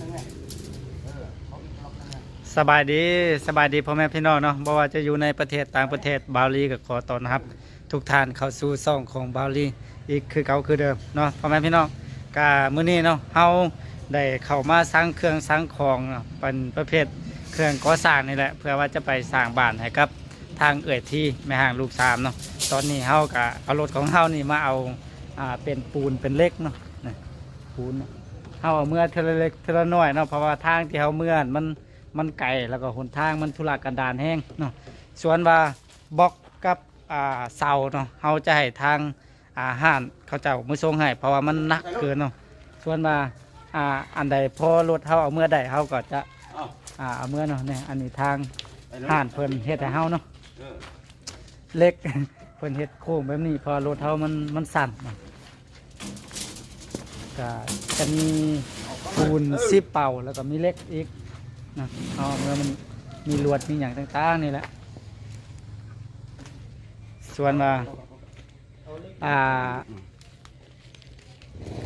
นึงไงเออเขาอีกล็อกนึงไงสบายดีสบายดีพ่อแม่พี่น้องเนาะบ่ว่าจะอยู่ในประเทศต่างประเทศบาลีก็ขอต้อนรับ ทุกท่านเข้าสู่ซ่องของบาลีอีกคือเก่าคือเดิมเนาะพ่อแม่พี่น้องกามื้อนี้เนาะเฮาได้เข้ามาสร้างเครื่องสร้างของเนาะเป็นประเภทเครื่องก่อสร้างนี่แหละเพื่อว่าจะไปสร้างบ้านให้กับทางเอ่ยที่แม่ห่างลูกสามเนาะตอนนี้เฮาก็เอารถของเฮานี่มาเอาอ่าเป็นปูนเป็นเหล็กเนาะปูนเนาะ เฮาเอาเมื่อเทละเล็กเทละน้อยเนาะเพราะว่าทางที่เฮาเมื่อมันมันไกลแล้วก็หนทางมันทุรกันดารแห้งเนาะส่วนว่าบล็อกกับอ่าเสาเนาะเฮาจะให้ทางอาห้านเขาเจ้ามือส่งให้เพราะว่ามันหนักเกินเนาะส่วนว่าอ่าอันใดพอรถเฮาเอาเมื่อใดเฮาก็จะเอ้าอ่าเอาเมื่อเนาะเนี่ยอันนี้ทางไปเลยห้านเพิ่นเฮ็ดให้เฮาเนาะเออเล็กเพิ่นเฮ็ดโค้งแบบนี้เพอรถเฮามันมันสั่นเนาะ ก็จะมีปูนซิปเป่าแล้วก็มีเล็กอีกนะเอาเมื่อมันมีลวดมีอย่างต่างๆนี่แหละ ส่วนว่าอ่า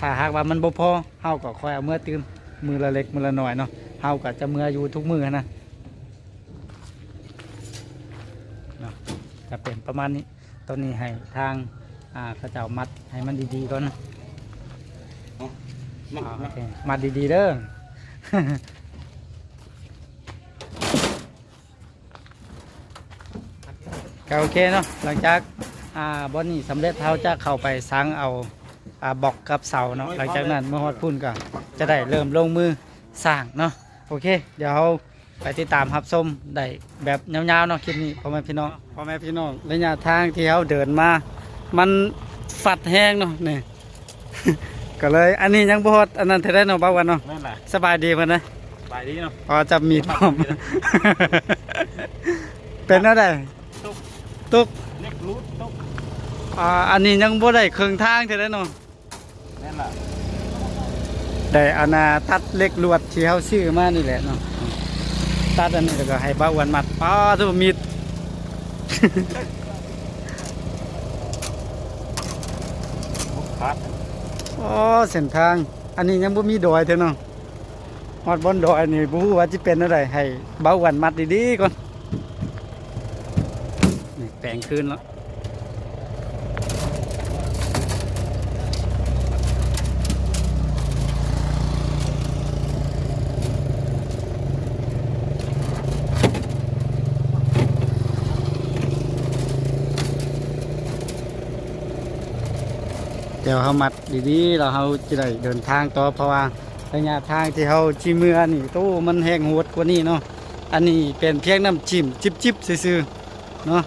ถ้าหากว่ามันบ่พอเฮาก็คอยเอาเมื่อตื่มมือละเล็กมือละหน่อยเนาะเฮาก็จะเมื่ออยู่ทุกมือนะเนาะจะเป็นประมาณนี้ตอนนี้ให้ทางอ่าเขาเจ้ามัดให้มันดีๆก่อนนะ มาอ่าโอมาเคมัดดีๆเด้อ ก็โอเคเนาะหลังจากอ่าบอนนี่สำเร็จเขาจะเข้าไปสร้างเอาอ่าบอกกับเสาเนาะหลังจากนั้นเมื่อฮอดพุ่นก็จะได้เริ่มลงมือสร้างเนาะโอเค เดี๋ยวเราไปติดตามรับชมได้แบบยาวๆเนาะคลิปนี้พ่อแม่พี่น้องพ่อแม่พี่น้องระยะทางที่เขาเดินมา มันฝัดแห้งเนาะนี่ ก็เลยอันนี้ยังบ่ฮอดอันนั้นเท่าได้เนาะบ่าววันเนาะแม่นแหละสบายดีเพิ่นนะไปดีเนาะพอจับมีดพร้อม เป็นอะไรตุ๊กตุกเล็กรูดตุ๊กอ่าอันนี้ยังบ่ได้ครึ่งทางเท่านั้นเนาะแม่นแหละได้อานาตัดเล็กลวดที่เฮาซื้อมานี่แหละเนาะตัดอันนี้แล้วก็ให้บ่าววันมัดป้าทุกมีดบุกพัด อ๋อเส้นทาง อันนี้ยังบ่มีดอยเท่าเนาะฮอดบนดอยนี่บ่ฮู้ว่าสิเป็นอะไรให้เบาหวันมัดดีๆก่อนนี่แปลงคืนแล้ว ดี๋ยวเขามัดดีๆแล้วเขาจะได้เดินทางต่อเพราะว่าระยะทางที่เขาชิเมือนี่ตู้มันแห้งโหดกว่านี้เนาะอันนี้เป็นเพียงน้ำจิ้มจิบๆซื่อๆเนาะ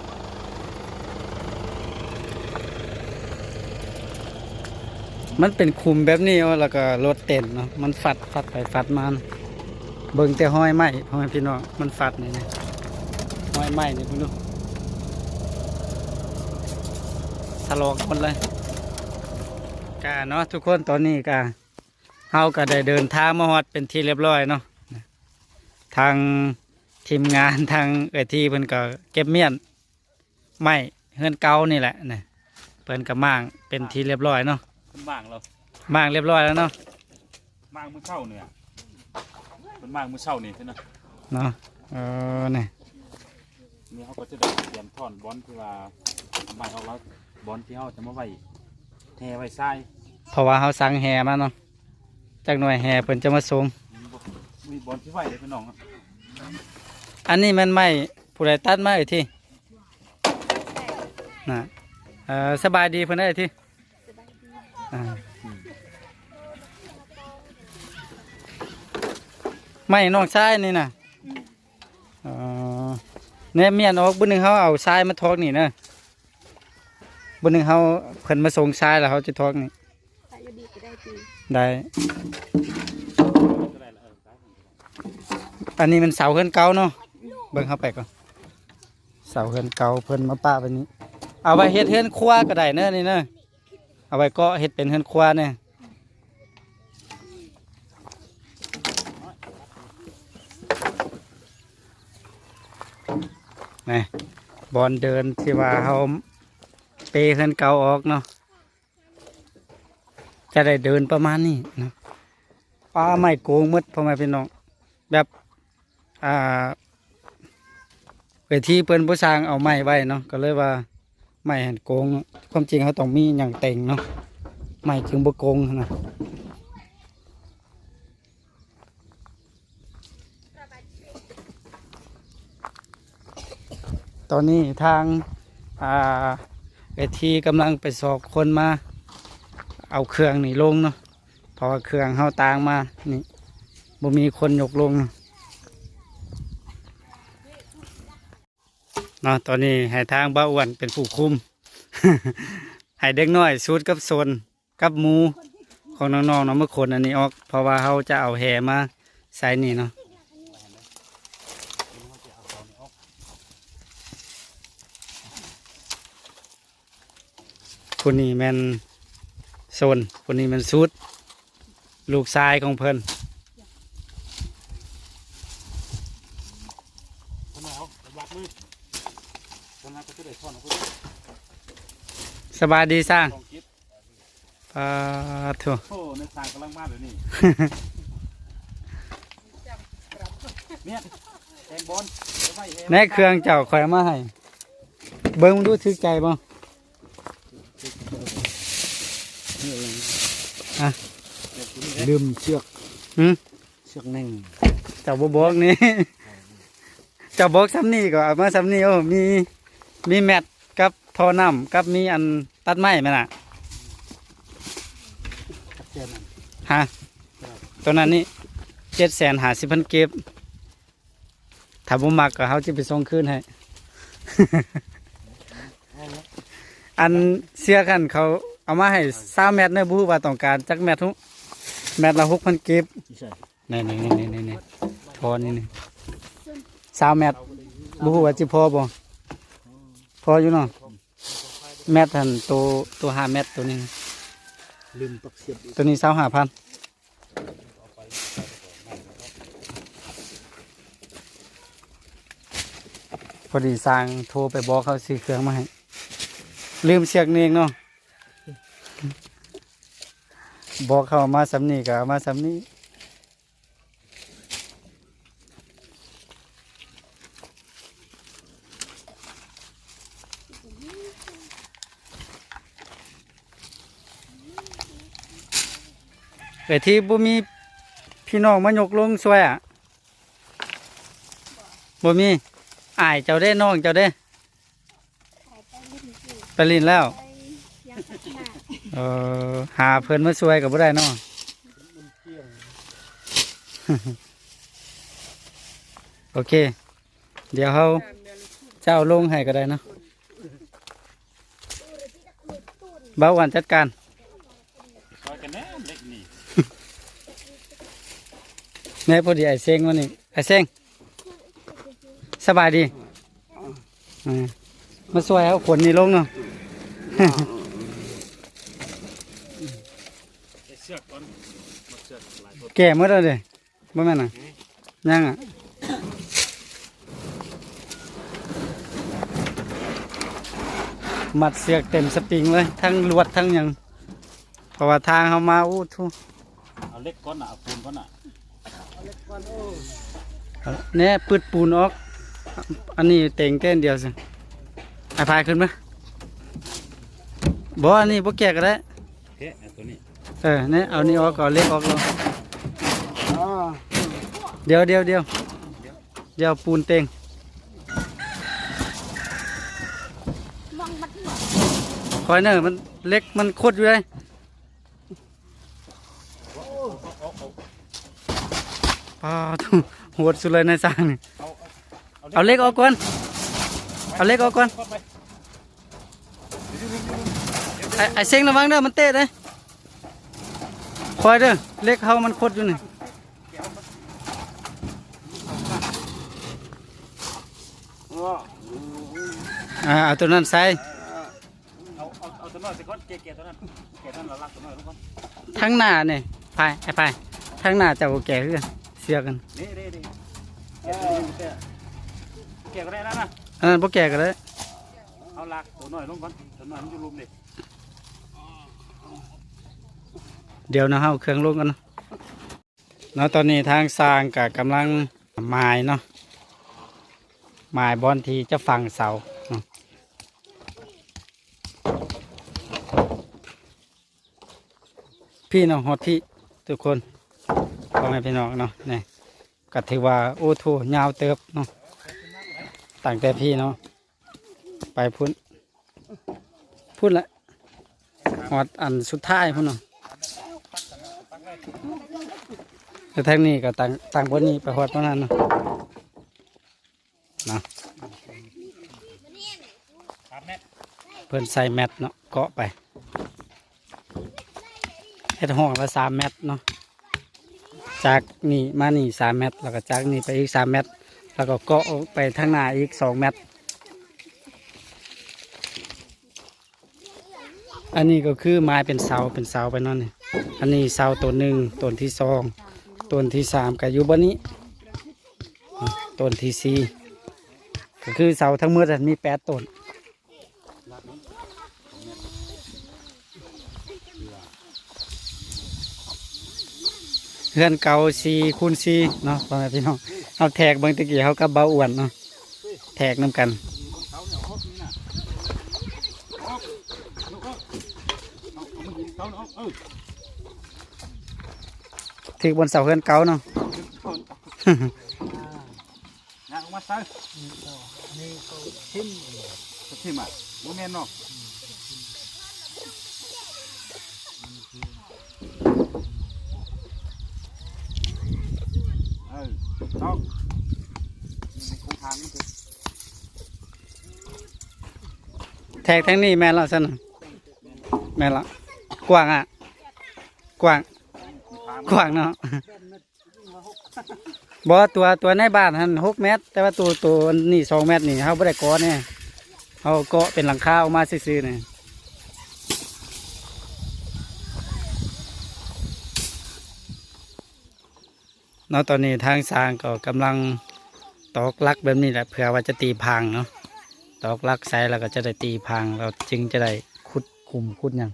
มันเป็นคุมแบบนี้แล้วก็รถเต้นเนาะมันฟัดฟัดไปฟัดมาเนเบิ่งแต่ห้อยไม้พ่อแม่พี่น้องมันฟัดนี่นะห้อยไม้นี่พี่น้องทะลอกหมดเลย กาเนาะทุกคนตอนนี้กาเฮาก็ได้เดินทางมาฮอดเป็นที่เรียบร้อยเนาะทางทีมงานทางเอยทีเพิ่นก็เก็บเมียนไม้เฮือนเก่านี่แหละนะเพิ่นก็ม่างเป็นที่เรียบร้อยเนาะเป็นมางเราม่างเรียบร้อยแล้วเนาะมางมือเช่าเนี่ยเป็นมางมือเช่านี่ใช่ไหมเนาะเออนี่นี่เขาก็จะได้เตรียมท่อนบอลที่ว่าบ้านเขาแล้วบอลที่เขาจะมาไว้ แทไว้ทรายเพราะว่าเฮาสั่งแห่มาเนาะจากหน่วยแห่เพิ่นจะมาส่งมีบอลที่ไว้เลยพี่น้องครับอันนี้แมันไม้ผู้ใดตัดมาเอยทีน่ะเออสบายดีเพิ่นได้อที่อ่าไม่น้องชายนี่นะอ๋อเนี่ยเมียนออกบุญหนึ่งเขาเอาทรายมาทอกนี่นะ บุญหนึ่งเขาเพิ่นมาส่งทรายแล้วเขาจะทอกนี่แต่อยู่ดีก็ได้จีได้ก็ได้ละเออทรายอันนี้มันเสาเฮือนเก่าเนาะเบิ่งเข้าไปก่อนเสาเฮือนเก่าเพิ่นมาป้าไปนี้ เอาไว้เฮ็ดเฮือนครัวก็ได้เนอะนี่เนอะเอาไว้ก็เฮ็ดเป็นเฮือนครัวเนี่ยนี่บอลเดินที่ว่าเขา เปเฮือนเก่าออกเนาะจะได้เดินประมาณนี้เนาะปลาไม้โกงหมดพ่อแม่พี่น้องแบบอ่าเวทีเพิ่นผู้สร้างเอาไม้ไว้เนาะก็เลยว่าไม้หันโกงความจริงเขาต้องมีอย่างเต็งเนาะไม้ถึงบ่โกงนะตอนนี้ทางอ่า เวทีกำลังไปสอบคนมา เอาเครื่องนี่ลงเนาะเพราะเครื่องเฮาตางมา นี่บ่มีคนยกลงเนาะตอนนี้ให้ทางบ้าอ้วนเป็นผู้คุม ให้เด็กน้อยสูดกับโซนกับหมูของน้องๆเนาะเมื่อคนอันนี้ออก เพราะว่าเขาจะเอาแห่มาใส่นี่เนาะ คนนี้แมนโซนคนนี้แมันสูดลูกชายของเพิ่นทำไมเอาลักมือทำไมก็จะได้ท่อนเอาไปสบายดีสร้างลองคิดปาถั่วโอ้ในทางกำลังมาเลยนี่เนี่ยแทงบอลเอาไว้แทในเครื่องเจ้าคอยเอามาให้ เบิ้งมึงดูถึกใจบ่ ลืมเชือกหืมเชือกแน่งเจ้าบ่บอกนี่ เจ้าบอกซ้ำนี่ก็เอามาซ้ำนี่โอ้มีมีแมทกับทอน้ำกับมีอันตัดไม้ไหมน่ะกับเจนนั่นฮะตัวนั้นนี่เจ็ดแสนหาสิบพันเก็บถ้าบ่มักก็เขาจะไปส่งคืนให้ อันเสียกันเขาเอามาให้สามแมตรเนื้อบูว่าต้องการจักแมตรทุก แมตรละหกพันเก็บที่ใช่นี่นี่นี่นี่นี่พอนี่นี่สามแมตรบูว่าจิพอบ่พออยู่เนาะแมตรทันตัวตัวห้าแมตรตัวนี้ลืมปักเสียบอีกตัวนี้สาวห้าพันพอดีสร้างโทรไปบอกเขาซื้อเครื่องมาให้ลืมเสียกนี่เองเนาะ บอกเขามาสำนีก็เอามาสำนีแต่ที่บ่มีพี่น้องมายกลงช่วยอะบ่มีอายเจ้าได้น้องเจ้าได้ไปลินแล้ว เออหาเพิ่นมาช่วยกับบ่ได้เนาะโอเค เดี๋ยวเขาเจ้าลงให้ก็ได้เนาะเบาหวานจัดการซอยกันแน่เล็กนี่แม่พอดีไอ้เซ้งวันนี้ไอ้เซ้งสบายดีอ่ามาช่วยเอาขนนี่ลงเนาะ ไอ้เสือกก่อนมาเสือกหลายคน แก่หมดแล้วเด้บ่แม่นน่ะยังอะมัดเสือกเต็มสปริงเลย ทั้งลวดทั้งหยังเพราะว่าทางเขามาอู้ทุเอาเล็กก้อนน่ะเอาปูนก้อนน่ะเนี่ยปืดปูนออก อันนี้เต่งเต้นเดียวสิไอ้พายขึ้นไหมบ่อันนี้บ่แก่ก็ได้โอเคเอาตัวนี้เออเนี่ยเอานี่ออกก่อนเล็กออกแล้วอ๋อเดี๋ยวเดี๋ยวเดี๋ยวเดี๋ยวปูนเต็งคอยเนอะมันเล็กมันโคตรอยู่เลยปาทุโหดสุดเลยในสร้างนี่เอาเล็กออกก่อนเอาเล็กออกก่อนไปไอ้ไอ้เซ็งระวังเด้อมันเตะเลยคอยเด้อเล็กเขามันโคตรอยู่นี่ อ่าเอาตัวนั้นใส่เอาเอาเอาตัวน้อยสิก้อนเกลี่ยเกลี่ยตัวนั้นเกลี่ยตัวนั้นเราลักตัวน้อยลงก่อนทั้งหน้าเนี่ยไปไอ้ไปทั้งหน้าเจ้าแก่คือกันเสียกันนี่นี่นี่เกลี่ยตัวนี้เกลี่ยเกลี่ยก็ได้แล้วนะอันนั้นพวกแก่กันเลยเอาลักตัวน้อยลงก่อนตัวน้อยมันอยู่รุมดิเดี๋ยวนะเฮาเครื่องลงกันนะเนาะตอนนี้ทางสร้างกับกำลังหมายเนาะหมายบอลที่จะฝังเสาเนาะ พี่น้องฮอดพี่ทุกคนพ่อแม่พี่น้องเนาะนี่ก็ถือว่าโอ้โถยาวเติบเนาะตั้งแต่พี่เนาะไปพุ่นพุ่นละฮอดอันสุดท้ายพุ่นเนาะแล้วทางนี้ก็ต่างต่างบนนี้ไปหอดประนั้นเนาะนาะเพิ่นใส่แมทเนาะเกาะไป เฮ็ดห้องละสามเมตรเนาะจากนี่มานี่สามเมตร แล้วก็จากนี่ไปอีกสามเมตร แล้วก็เกาะไปทางหน้าอีกสองเมตร อันนี้ก็คือไม้เป็นเสาเป็นเสาไปนั่นนี่อันนี้เสาตัวหนึ่งต้นที่สองต้นที่สามก็อยู่บนนี้ต้นที่สี่ก็คือเสาทั้งหมดอะมีแปดต้น เฮือนเก่าสี่คูณสี่เนาะพ่อแม่พี่น้องเอาแทกเบางตะกี้เขากับเบาอ้วนเนาะแทกน้ำกันเขาเนี่ยเอานี่น่ะเอาลูกเอาเอาเอามายิงเขาเนาะเออถือบนเสาเฮือนเก่าเนาะนะเอามาใส่นี่เขาทิ้มสักทีมาโมเมนเนาะเออต้องมีโครงทางมันคือ แทกทั้งนี้แม่ละสันแม่ละกว้างอะ กว้าง กว้างเนาะบอตัวตัวในบ้านหันหกเมตร แต่ว่าตัวตัวนี่สองเมตรนี่เขาไม่ได้กาะเนี่ยเขาเกาะเป็นหลังคาออกมาซื่อๆเนี่ยเนาะตอนนี้ทางสร้างก็กำลังตอกลักแบบนี้แหละเผื่อว่าจะตีพังเนาะ ตอกลักใส่แล้วก็จะได้ตีพังเราจึงจะได้ขุดคุมขุดยัง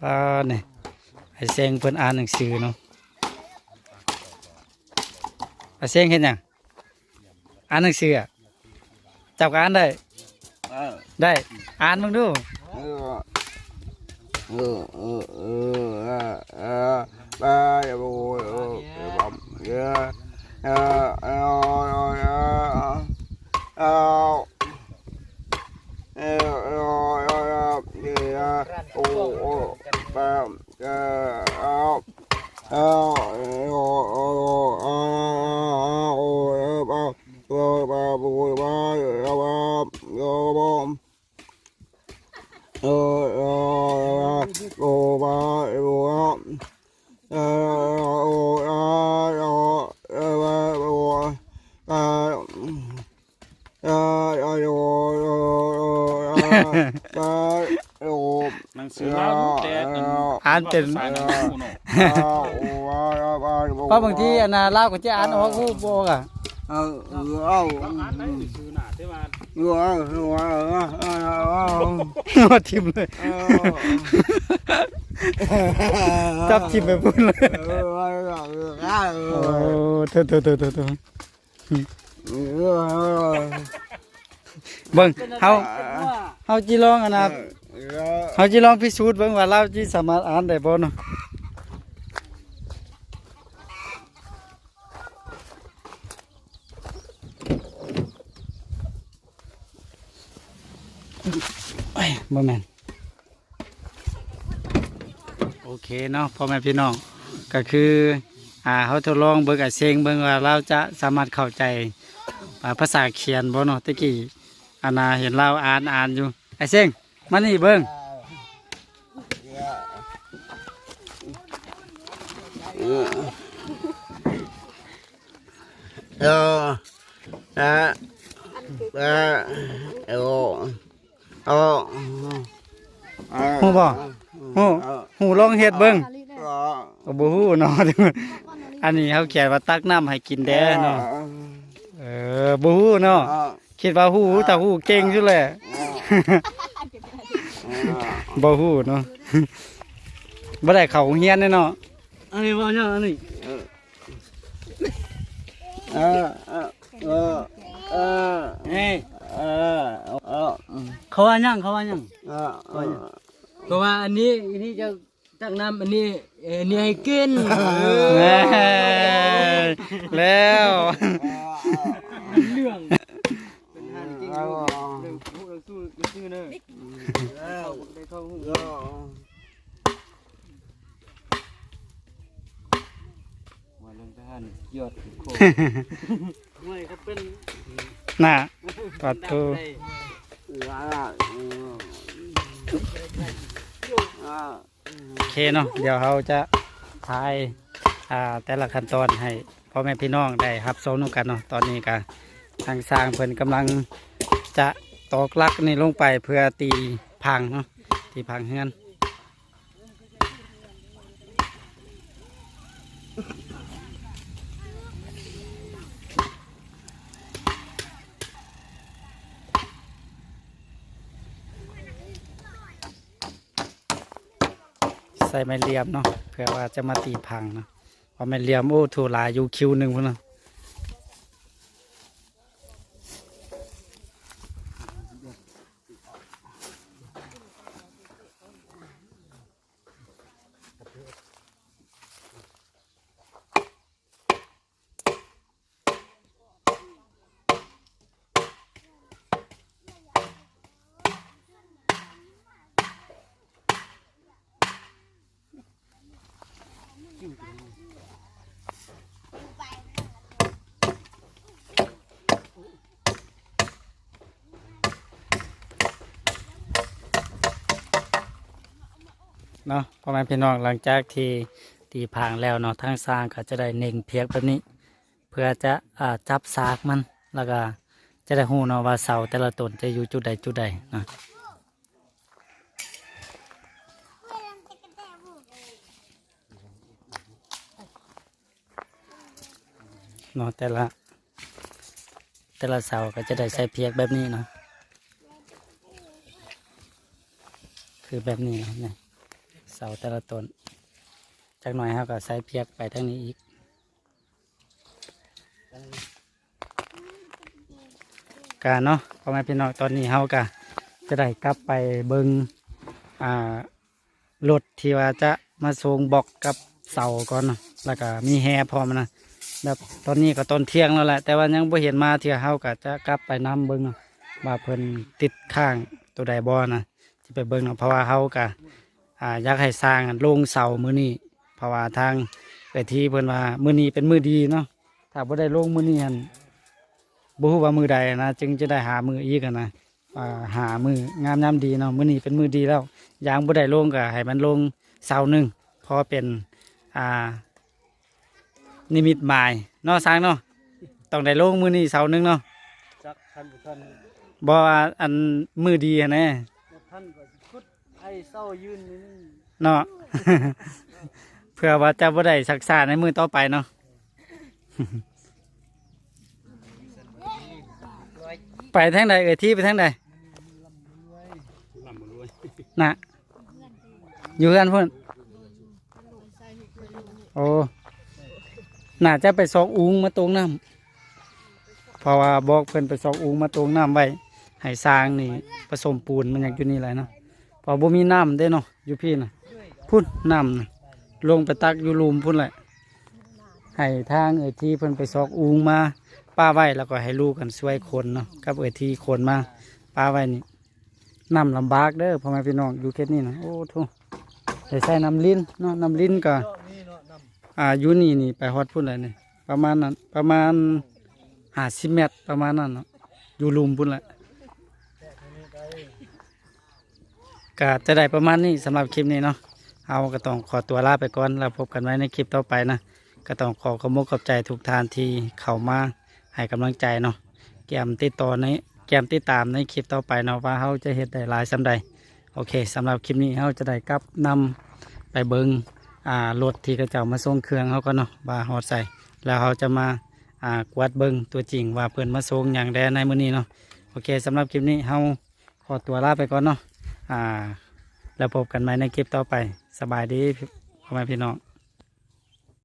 ป้าเนี่ยไอเซงเพิ่นอ่านหนังสือเนาะไอเซงเห็นยังอ่านหนังสืออะจับกอ่านได้ ได้ อ่านมึงดูโอ้ หนังสือลาวลูกแดดนั่นอ่านเป็น ภาษาหนังสือเนาะเพราะบางทีอันน่ะเล่าวก็จะอ่านออกรูปบอกอะเออเออเออเราอ่านได้หนังสือน่ะแต่ว่าเออเออเออทิมเลยจับทิมไปพุ่นเลยโอ้เถอะเถอะเถอะเถอะเถอะ เบิ่งเฮาเฮาจีลองอันน่ะเฮาจีลองพิสูจน์เบิ่งว่าเราจีสามารถอ่านได้บ่เนาะเอ้ยบ่แม่นโอเคเนาะพ่อแม่พี่น้องก็คืออ่าเฮาทดลองเบิ่งกับเซงเบิ่งว่าเราจะสามารถเข้าใจอ่าภาษาเขียนบ่เนาะตะกี้ อันน่ะเห็นเราอ่านอ่านอยู่ ไอ้เซงมานี่เบิ่งเออเออเออเออเออฮู้บ่ฮู้ฮู้ลองเฮ็ดเบิ่ง Ali dah. ก็บ่ฮู้เนาะอันนี้เขาเขียนว่าตักน้ำให้กินแด้เนาะเออบ่ฮู้เนาะ คิดว่าฮู้แต่ฮู้เก่งอยู่แหละบ่ฮู้เนาะบ่ได้เข้าโรงเรียนแน่เนาะอันนี้ว่าเนี่ยอันนี้เออเออเออเออเฮ้ยเออเออเขาว่ายังเขาว่ายังเออเออเพราะว่าอันนี้อันนี้จะตักน้ำอันนี้เอ่ออันนี้ให้กินแน่แล้ว เรื่อง เออ เรื่องพูดเรื่อง สู้เรื่องสู้เนอะแล้วได้เข้าหูเออว่าเรื่องทหารยอดโคไม่เขาเป็นน่ะปัดโทได้โอเคเนาะเดี๋ยวเราจะทายอ่าแต่ละขั้นตอนให้พ่อแม่พี่น้องได้รับชมนำกันเนาะตอนนี้ก็ทางสร้างเพิ่นกำลังจะ ตอกลักนี่ลงไปเพื่อตีพังเนาะตีพังเฮือนใส่ไม้เลียมเนาะเพื่อว่าจะมาตีพังเนาะพราะไม้เลียมโอ้ถูหลายอยู่คิวหนึ่งพุ่นเนาะ เนาะพ่อแม่พี่น้องหลังจากที่ตีพังแล้วเนาะทางสร้างก็จะได้เน่งเพียกแบบนี้ เพื่อจะอ่าจับซากมันแล้วก็จะได้หูเนาะว่าเสาแต่ละต้นจะอยู่จุดใดจุดใดเนาะเนาะแต่ละ แต่ละเสาก็จะได้ใส่เพียกแบบนี้เนาะคือแบบนี้เนาะ เสาแต่ละต้นจากหน่อยเขาก็ใส่เพียกไปทั้งนี้อีกการเนาะพ่อแม่พี่น้องตอนนี้เขาก็จะได้กลับไปเบิงอ่ารถที่ว่าจะมาส่งบอกกับเสาก่อนเนาะแล้วก็มีแฮพร้อมนะแบบตอนนี้ก็ตอนเที่ยงแล้วแหละแต่ว่ายังบ่เห็นมาเที่ยเฮาก็จะกลับไปน้ำเบิ่งเนาะว่าเพิ่นติดข้างตัวใดบ่นะที่ไปเบิ่งเนาะเพราะว่าเฮาก็ อ่าอยากให้สร้างลงเสามื้อนี้เพราะว่าทางไปที่เพิ่นว่ามื้อนี้เป็นมื้อดีเนาะถ้าบ่ได้ลงมื้อนี้หั่นบ่ฮู้ว่ามื้อใดนะจึงจะได้หามื้ออีกอะนะอ่าหามื้องามยามดีเนาะมื้อนี้เป็นมื้อดีแล้วยางบ่ได้ลงก็ให้มันลงเสาหนึงเพอเป็นอ่านิมิตหมายเนาะสร้างเนาะต้องได้ลงมือนี้เสาร์หนึงเนาะจักท่านท่านบ่ว่าอันมือดีอะแน่ท่านก็สิคุด ให้เศร้ายืนนี่เนาะ เพื่อว่าจะบ่ได้ศักษาในมือต่อไปเนาะ ไปทางใดเอ่ยที่ไปทางใดน่ะอยู่กันพุ่นโอ้น่าจะไปซอกอุงมาตรงน้ำเพราะว่าบอกเพิ่นไปซอกอุงมาตรงน้ำไว้ให้สร้างนี่ผสมปูนมันอยากอยู่นี่แหละเนาะเพอบ่มีน้ำได้เนาะอยู่พี่นะพุ่นน้ำนะลงไปตักอยู่ลุมพุ่นแหละให้ทางเอที่เพิ่นไปซอกอุงมาป้าไว้แล้วก็ให้ลูกกันช่วยคนเนาะกับเอที่คนมาป้าไว้นี่น้ำลำบากเด้อพ่อแม่พี่น้องอยู่เขตนี้นะโอ้โถได้ใส่น้ำลิ้นเนาะน้ำลิ้นก็อ่าอยู่นี่นี่ไปฮอดพุ่นเลยนี่ประมาณนั้นประมาณห้าสิบเมตรประมาณนั้นเนาะอยู่ลุมพุ่นแหละ ก็จะได้ประมาณนี้สำหรับคลิปนี้เนาะเอาก็ต้องขอตัวลาไปก่อนแล้วพบกันไว้ในคลิปต่อไปนะก็ต้องขอขอบมุกขอบใจทุกทานที่เข้ามาให้กำลังใจเนาะแกมติดต่อในแกมติดตามในคลิปต่อไปเนาะว่าเขาจะเห็นได้ลายสำใดโอเคสำหรับคลิปนี้เขาจะได้กลับนำไปเบิงอ่ารถที่กระเจ้ามาส่งเครื่องเขาก็เนาะว่าหอดใส่แล้วเขาจะมาอ่ากวาดเบิงตัวจริงว่าเพื่อนมาส่งอย่างแดในมือนี้เนาะโอเคสำหรับคลิปนี้เขาขอตัวลาไปก่อนเนาะ อ่า แล้วพบกันใหม่ในคลิปต่อไป สบายดีพ่อแม่พี่น้อง